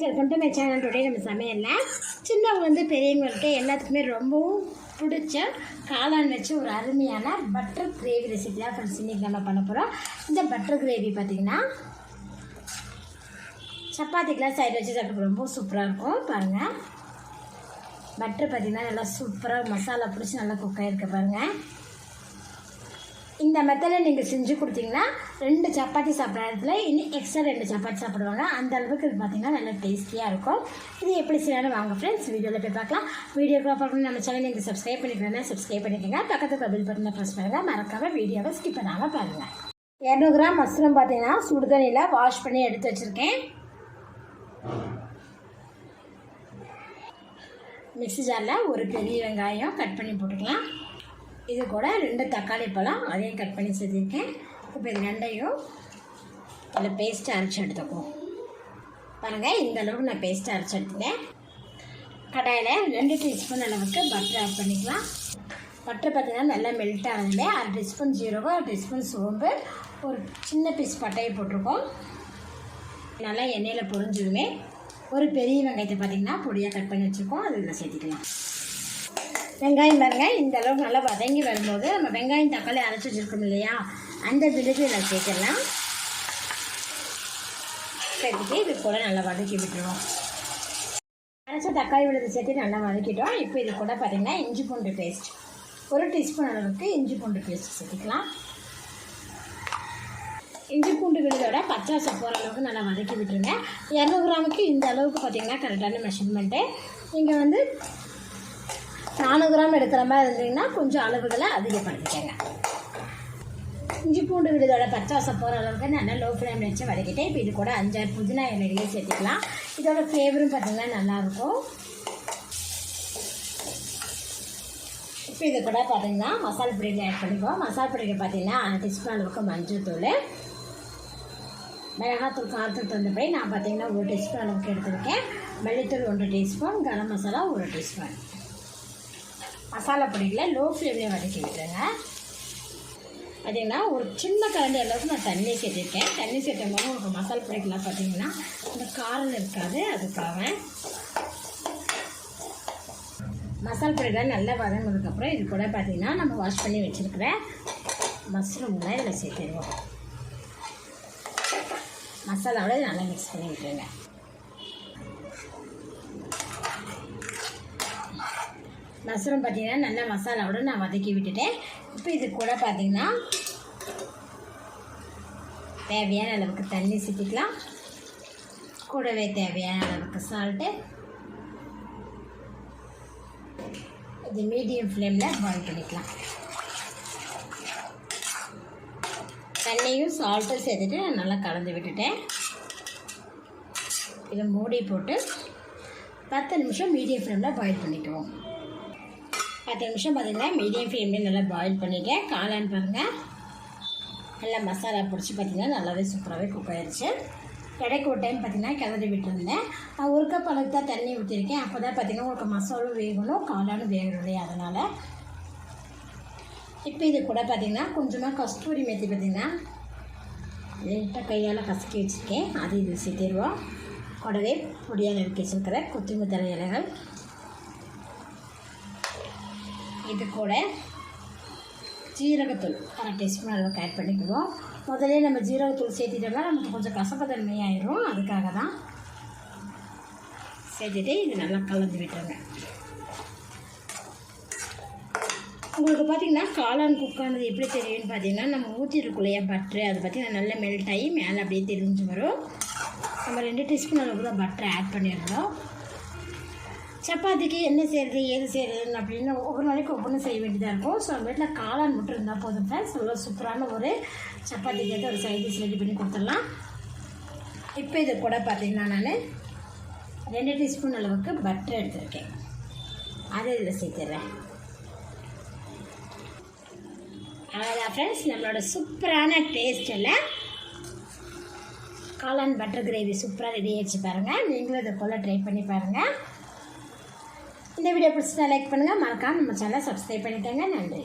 Welcome to my channel today நம்ம சமையலில். சின்னவங்க வந்து பெரியவங்களுக்கு எல்லாத்துக்குமே ரொம்பவும் பிடிச்ச காளான் வச்சு ஒரு அருமையான பட்டர் கிரேவி ரெசிபி தான் ஃப்ரெண்ட்ஸ் இன்றைக்கி நம்ம பண்ண போகிறோம் இந்த பட்டர் கிரேவி பார்த்திங்கன்னா சப்பாத்திக்கெலாம் சைடு வச்சு சாப்பிட்டு ரொம்ப சூப்பராக இருக்கும். பாருங்கள் பட்டர் பார்த்திங்கன்னா நல்லா சூப்பராக மசாலா பிடிச்சி நல்லா குக் ஆகிருக்கு பாருங்கள் இந்த மெத்தடில் நீங்கள் செஞ்சு கொடுத்தீங்கன்னா ரெண்டு சப்பாத்தி சாப்பிட்ற இடத்துல இன்னும் எக்ஸ்ட்ரா ரெண்டு சப்பாத்தி சாப்பிடுவாங்க. அந்த அளவுக்கு இது பார்த்திங்கன்னா நல்லா டேஸ்டியாக இருக்கும். இது எப்படி செய்யணும் வாங்க ஃப்ரெண்ட்ஸ் வீடியோவில் போய் பார்க்கலாம். வீடியோக்குள்ள பார்க்கணும் நம்ம சேனல் நீங்கள் சப்ஸ்கிரைப் பண்ணிக்கிறேன் சப்ஸ்கிரைப் பண்ணிக்கோங்க. பக்கத்துக்கு பில் பட்டனை ப்ரெஸ் பண்ணுங்கள் மறக்காமல் வீடியோவை ஸ்கிப் பண்ணாமல் பாருங்கள் இரநூறு கிராம் மஸ்ரூம் பார்த்தீங்கன்னா சுடு தண்ணியில் வாஷ் பண்ணி எடுத்து வச்சுருக்கேன். மிக்ஸி ஜாரில் ஒரு பெரிய வெங்காயம் கட் பண்ணி போட்டுக்கலாம். இது கூட ரெண்டு தக்காளி பழம் அதையும் கட் பண்ணி சேர்த்துருக்கேன். இப்போ இது ரெண்டையும் அதில் பேஸ்ட்டு அரைச்சி எடுத்துக்குவோம். பாருங்கள் இந்த அளவுக்கு நான் பேஸ்ட்டு அரைச்சி எடுத்துட்டேன். கடாயில் ரெண்டு டீஸ்பூன் அளவுக்கு பட்டர் ஆட் பண்ணிக்கலாம். பட்டர் பார்த்தீங்கன்னா நல்லா மெல்ட் ஆகுதுல அரை டீஸ்பூன் ஜீரகம் அரை டீஸ்பூன் சோம்பு ஒரு சின்ன பீஸ் பட்டையை போட்டிருக்கோம். நல்லா எண்ணெயில் பொரிஞ்சதுமே ஒரு பெரிய வெங்காயத்தை பார்த்திங்கன்னா பொடியாக கட் பண்ணி வச்சுருக்கோம். அது இதில் வெங்காயம் பாருங்கள் இந்த அளவுக்கு நல்லா வதங்கி வரும்போது நம்ம வெங்காயம் தக்காளி அரைச்சி வச்சுருக்கோம் இல்லையா? அந்த விழுது இதில் சேர்க்கலாம் சேர்த்துட்டு இது கூட நல்லா வதக்கி விட்டுருவோம். அரைச்ச தக்காளி விழுது சேர்த்து நல்லா வதக்கிட்டோம். இப்போ இது கூட பார்த்திங்கன்னா இஞ்சி பூண்டு பேஸ்ட் ஒரு டீஸ்பூன் அளவுக்கு இஞ்சி பூண்டு பேஸ்ட் சேர்த்துக்கலாம். இஞ்சி பூண்டு விழுதோட பச்சை வாசம் போகிற அளவுக்கு நல்லா வதக்கி விட்டுருங்க. இரநூறு கிராமுக்கு இந்த அளவுக்கு பார்த்திங்கன்னா கரெக்டான மெஷர்மெண்ட்டு நீங்கள் வந்து நானூறு கிராம் எடுக்கிற மாதிரி இருந்தீங்கன்னா கொஞ்சம் அளவுகளை அதிகப்படுத்திக்கங்க. இஞ்சி பூண்டு விடுதோட பச்சை போகிற அளவுக்கு நல்லா லோ ஃப்ளேமில் வச்சு வதக்கிட்டேன் இப்போ இது கூட அஞ்சாறு புதினா இலைகளையும் சேர்த்துக்கலாம். இதோட ஃப்ளேவரும் பார்த்திங்கன்னா நல்லாயிருக்கும். இப்போ இது கூட பார்த்தீங்கன்னா மசாலா பொடியில் ஆட் பண்ணிக்குவோம் மசாலா பொடிக்கு பார்த்தீங்கன்னா அரை டீஸ்பூன் அளவுக்கு மஞ்சள் தூள். மிளகாத்தூள் காரத்தூள் தந்தபடி நான் பார்த்தீங்கன்னா ஒரு டீஸ்பூன் அளவுக்கு எடுத்திருக்கேன். மல்லித்தூள் ஒன்று டீஸ்பூன் கரம் மசாலா ஒரு டீஸ்பூன் மசாலா பொடிகளை லோ ஃப்ளேம்லேயே வதக்கி விட்டுருங்க பார்த்தீங்கன்னா ஒரு சின்ன கலந்து அளவுக்கு நான் தண்ணி சேர்த்துருக்கேன். தண்ணி சேர்த்தும் போது உங்களுக்கு மசாலா பொடிக்கெலாம் பார்த்தீங்கன்னா இந்த காரம் இருக்காது. அதுக்காக மசாலா பொடிகள் நல்லா வதங்கினதுக்கப்புறம் இது கூட பார்த்தீங்கன்னா நம்ம வாஷ் பண்ணி வச்சுருக்கிற மஷ்ரூம்லாம் இதில் சேர்த்துருவோம். மசாலாவோட நல்லா மிக்ஸ் பண்ணி விட்டுருங்க. மஷ்ரூம் பார்த்தீங்கன்னா நல்லா மசாலாவோட நான் வதக்கி விட்டுட்டேன். இப்போ இது கூட பார்த்திங்கன்னா தேவையான அளவுக்கு தண்ணி சிக்கிக்கலாம். கூடவே தேவையான அளவுக்கு சால்ட்டு இது மீடியம் ஃப்ளேமில் பாயில் பண்ணிக்கலாம். தண்ணியும் சால்ட்டும் சேர்த்துட்டு நான் நல்லா கலந்து விட்டுட்டேன். இதை மூடி போட்டு பத்து நிமிஷம் மீடியம் ஃப்ளேமில் பாயில் பண்ணிக்குவோம். பத்து நிமிஷம் பார்த்தீங்கன்னா மீடியம் ஃப்ளேம்லேயே நல்லா பாயில் பண்ணிவிட்டேன் காளான் பாருங்கள் நல்லா மசாலா பிடிச்சி பார்த்திங்கன்னா நல்லாவே சூப்பராகவே குக் ஆயிடுச்சு கடைக்கு ஒரு டைம் பார்த்திங்கன்னா கிளறி விட்டுருந்தேன். நான் ஒரு கப் அளவுக்கு தான் தண்ணி ஊற்றிருக்கேன் அப்போ தான் பார்த்திங்கன்னா உங்களுக்கு மசாலும் வேகணும் காளானும் வேகணும் இல்லையா? அதனால். இப்போ இது கூட பார்த்திங்கன்னா கொஞ்சமாக கஸ்தூரி மேத்தி பார்த்திங்கன்னா லைட்டாக கையால் கசக்கி வச்சுருக்கேன். அது இது சேர்த்திடுவோம். கூடவே பொடியாக நறுக்கி வச்சுருக்கிற கொத்தமல்லி தலை இலைகள். இது கூட ஜீரகத்தூள் அரை டீஸ்பூன் அளவுக்கு ஆட் பண்ணிக்குவோம். முதல்ல நம்ம ஜீரகத்தூள் சேர்த்திட்டோம்னா நமக்கு கொஞ்சம் கசப்பத்தன்மை ஆயிரும் அதுக்காக தான் சேர்த்துட்டு இது நல்லா கலந்து விட்டுருங்க. உங்களுக்கு பார்த்தீங்கன்னா காளான் குக்கானது எப்படி தெரியும்னு பார்த்தீங்கன்னா நம்ம ஊற்றிருக்கோம் இல்லையா பட்ரு அது பார்த்தீங்கன்னா நல்லா மெல்ட் ஆகி மேலே அப்படியே தெரிஞ்சு வரும். நம்ம ரெண்டு டீஸ்பூன் அளவுக்கு தான் பட்டரை ஆட் பண்ணிடுறோம் சப்பாத்திக்கு என்ன செய்கிறது ஏது செய்கிறதுன்னு அப்படின்னு ஒவ்வொரு நாளைக்கு ஒவ்வொன்றும் செய்ய வேண்டியதாக இருக்கும். ஸோ நம்ம வீட்டில் காளான் மட்டும் இருந்தால் போதும் ஃப்ரெண்ட்ஸ் நல்லா சூப்பரான ஒரு சப்பாத்திக்கு ஏற்ற ஒரு சைட் ரெடி பண்ணி கொடுத்துடலாம். இப்போ இது கூட பார்த்திங்கன்னா நான் ரெண்டு டீஸ்பூன் அளவுக்கு பட்டர் எடுத்திருக்கேன். அதை இதில் சேர்த்துடுறேன் அவ்வளோதான் ஃப்ரெண்ட்ஸ் நம்மளோட சூப்பரான டேஸ்ட்டில் காளான் பட்டர் கிரேவி சூப்பராக ரெடி ஆகிடுச்சு பாருங்கள் நீங்களும் இதை போல் ட்ரை பண்ணி பாருங்கள் இந்த வீடியோ பிடிச்சிட்டா லைக் பண்ணுங்கள் மறக்காம நம்ம சேனலை சப்ஸ்கிரைப் பண்ணிட்டேங்க நன்றி.